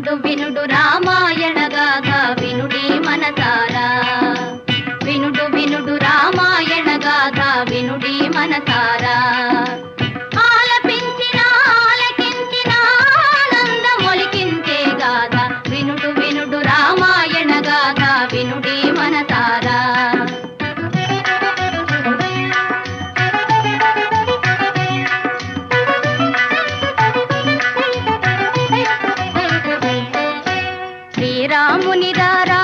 వినుడు వినుడు రామాయణ గాథ వినుడి మనసారా వినుడు వినుడు రామాయణ గాథ వినుడి మనసారా ఆనందమొలికించే గాథ వినుడు వినుడు రామాయణ గాథ వినుడి మనసారా రాముని రారా